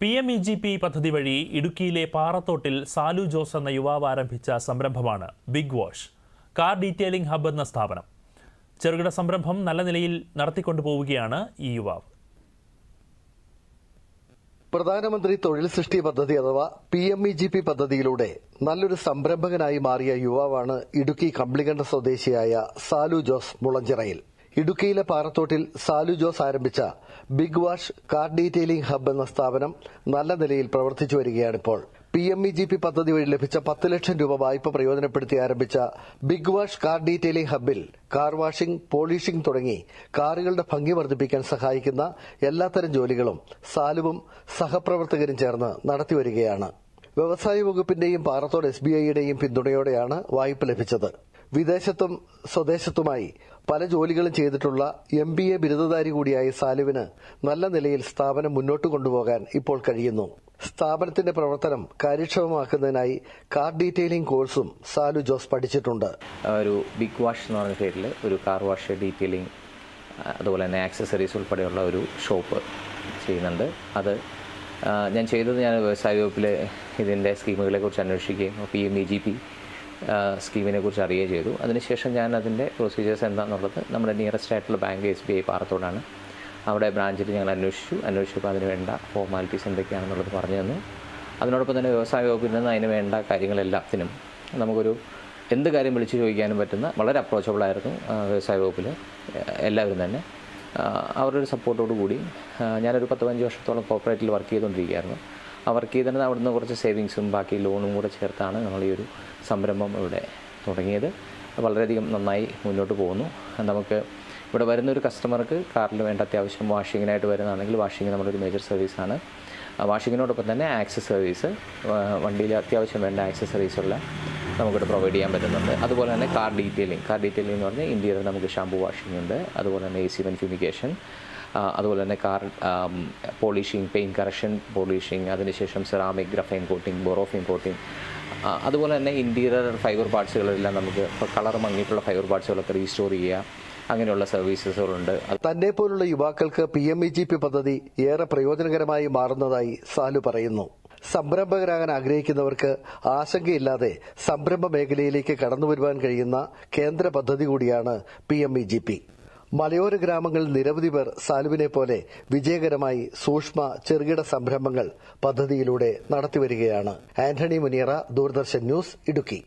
P M E G P പദ്ധതി വഴി ഇടുക്കിയിലെ പാറത്തോട്ടിൽ സാലു ജോസ് എന്ന യുവാവ് ആരംഭിച്ച സംരംഭമാണ് Big Wash Car Detailing Hub എന്ന സ്ഥാപനം. ചെറുകിട സംരംഭം നല്ല നിലയിൽ നടത്തിക്കൊണ്ടുപോവുകയാണ് ഈ യുവാവ്. പ്രധാനമന്ത്രി തൊഴിൽ സൃഷ്ടി പദ്ധതി അഥവാ P M E G P പദ്ധതിയിലൂടെ നല്ലൊരു സംരംഭകനായി മാറിയ യുവാവാണ് ഇടുക്കി കമ്പിളികണ്ഠ സ്വദേശിയായ സാലു ജോസ് മുളഞ്ചിറയിൽ. ഇടുക്കിയിലെ പാറത്തോട്ടിൽ സാലു ജോസ് ആരംഭിച്ച Big Wash Car Detailing Hub എന്ന സ്ഥാപനം നല്ല നിലയിൽ പ്രവർത്തിച്ചു വരികയാണിപ്പോൾ. P M E G P പദ്ധതി വഴി ലഭിച്ച പത്ത് ലക്ഷം രൂപ വായ്പ പ്രയോജനപ്പെടുത്തി ആരംഭിച്ച ബിഗ് വാഷ് കാർ ഡീറ്റെയിലിംഗ് ഹബ്ബിൽ കാർ വാഷിംഗ് പോളിഷിംഗ് തുടങ്ങി കാറുകളുടെ ഭംഗി വർദ്ധിപ്പിക്കാൻ സഹായിക്കുന്ന എല്ലാത്തരം ജോലികളും സാലുവും സഹപ്രവർത്തകരും ചേർന്ന് നടത്തിവരികയാണ് വ്യവസായ വകുപ്പിന്റെയും പാറത്തോട് എസ് ബി ഐയുടെയും പിന്തുണയോടെയാണ് വായ്പ ലഭിച്ചത്. വിദേശത്തും സ്വദേശത്തുമായി പല ജോലികളും ചെയ്തിട്ടുള്ള എം ബി എ ബിരുദധാരി കൂടിയായ സാലുവിന് നല്ല നിലയിൽ സ്ഥാപനം മുന്നോട്ട് കൊണ്ടുപോകാൻ ഇപ്പോൾ കഴിയുന്നു. സ്ഥാപനത്തിന്റെ പ്രവർത്തനം കാര്യക്ഷമമാക്കുന്നതിനായി കാർ ഡീറ്റെയിലിംഗ് കോഴ്സും സാലു ജോസ് പഠിച്ചിട്ടുണ്ട്. ഒരു ബിഗ് വാഷ് എന്ന് പറഞ്ഞ പേരിൽ ഒരു കാർ വാഷ് ഡീറ്റെയിലിംഗ് അതുപോലെ തന്നെ ആക്സസറീസ് ഉൾപ്പെടെയുള്ള ഒരു ഷോപ്പ് ചെയ്യുന്നുണ്ട്. അത് ഞാൻ ചെയ്തത് ഞാൻ വ്യവസായ വകുപ്പിലെ ഇതിന്റെ സ്കീമുകളെ കുറിച്ച് അന്വേഷിക്കുകയും P M E G P സ്കീമിനെ കുറിച്ച് അറിയുകയും ചെയ്തു. അതിനുശേഷം ഞാൻ അതിന്റെ പ്രൊസീജിയേഴ്സ് എന്താണെന്നുള്ളത് നമ്മുടെ നിയറസ്റ്റ് ആയിട്ടുള്ള ബാങ്ക് എസ് ബി ഐ പാറത്തോടാണ്. അവിടെ ബ്രാഞ്ചിൽ ഞങ്ങൾ അന്വേഷിച്ചു. അന്വേഷിച്ചപ്പോൾ അതിന് വേണ്ട ഫോർമാലിറ്റീസ് എന്തൊക്കെയാണെന്നുള്ളത് പറഞ്ഞു തന്നു. അതിനോടൊപ്പം തന്നെ വ്യവസായ വകുപ്പിൽ നിന്ന് അതിന് വേണ്ട കാര്യങ്ങളെല്ലാത്തിനും നമുക്കൊരു എന്ത് കാര്യം വിളിച്ചു ചോദിക്കാനും പറ്റുന്ന വളരെ അപ്രോച്ചബിൾ ആയിരുന്നു വ്യവസായ വകുപ്പിൽ എല്ലാവരും തന്നെ. അവരുടെ ഒരു സപ്പോർട്ടോടു കൂടി ഞാനൊരു പത്ത് പതിനഞ്ച് വർഷത്തോളം കോർപ്പറേറ്റിൽ വർക്ക് ചെയ്തുകൊണ്ടിരിക്കുകയായിരുന്നു. ആ വർക്ക് അവിടുന്ന് കുറച്ച് സേവിങ്സും ബാക്കി ലോണും കൂടെ ചേർത്താണ് ഞങ്ങൾ ഈ ഒരു സംരംഭം ഇവിടെ തുടങ്ങിയത്. വളരെയധികം നന്നായി മുന്നോട്ട് പോകുന്നു. നമുക്ക് ഇവിടെ വരുന്ന ഒരു കസ്റ്റമർക്ക് കാറിൽ വേണ്ട അത്യാവശ്യം വാഷിങ്ങിനായിട്ട് വരുന്നതാണെങ്കിൽ വാഷിംഗ് നമ്മുടെ ഒരു മേജർ സർവീസാണ്. വാഷിങ്ങിനോടൊപ്പം തന്നെ ആക്സസ് സർവീസ് വണ്ടിയിൽ അത്യാവശ്യം വേണ്ട ആക്സസറീസ് ഉള്ള നമുക്കിവിടെ പ്രൊവൈഡ് ചെയ്യാൻ പറ്റുന്നുണ്ട്. അതുപോലെ തന്നെ കാർ ഡീറ്റെയിലിംഗ് കാർ ഡീറ്റെയിലിംഗ് എന്ന് പറഞ്ഞാൽ ഇന്ത്യയിൽ നമുക്ക് ഷാംപൂ വാഷിംഗ് ഉണ്ട് അതുപോലെ തന്നെ എ സി വെൻഫ്യൂമിക്കേഷൻ അതുപോലെ തന്നെ car polishing paint correction polishing അതിനുശേഷം ceramic graphene coating borophene coating അതുപോലെ തന്നെ ഇന്റീരിയർ ഫൈബർ പാർട്സുകളെല്ലാം നമുക്ക് ഇപ്പോൾ കളർ മങ്ങിയിട്ടുള്ള ഫൈബർ പാർട്സുകളൊക്കെ റീസ്റ്റോർ ചെയ്യുക. അങ്ങനെയുള്ള സർവീസസുകളുണ്ട് അത് തന്നെ പോലുള്ള യുവാക്കൾക്ക് P M E G P പദ്ധതി ഏറെ പ്രയോജനകരമായി മാറുന്നതായി സാലു പറയുന്നു. സംരംഭകരാകാൻ ആഗ്രഹിക്കുന്നവർക്ക് ആശങ്കയില്ലാതെ സംരംഭ മേഖലയിലേക്ക് കടന്നുവരുവാൻ കഴിയുന്ന കേന്ദ്ര പദ്ധതി കൂടിയാണ് P M E G P. മലയോര ഗ്രാമങ്ങളിൽ നിരവധി പേർ സാലുവിനെ പോലെ വിജയകരമായി സൂക്ഷ്മ ചെറുകിട സംരംഭങ്ങൾ പദ്ധതിയിലൂടെ നടത്തിവരികയാണ്. ആന്റണി മുനിയറ ദൂരദർശൻ ന്യൂസ് ഇടുക്കി.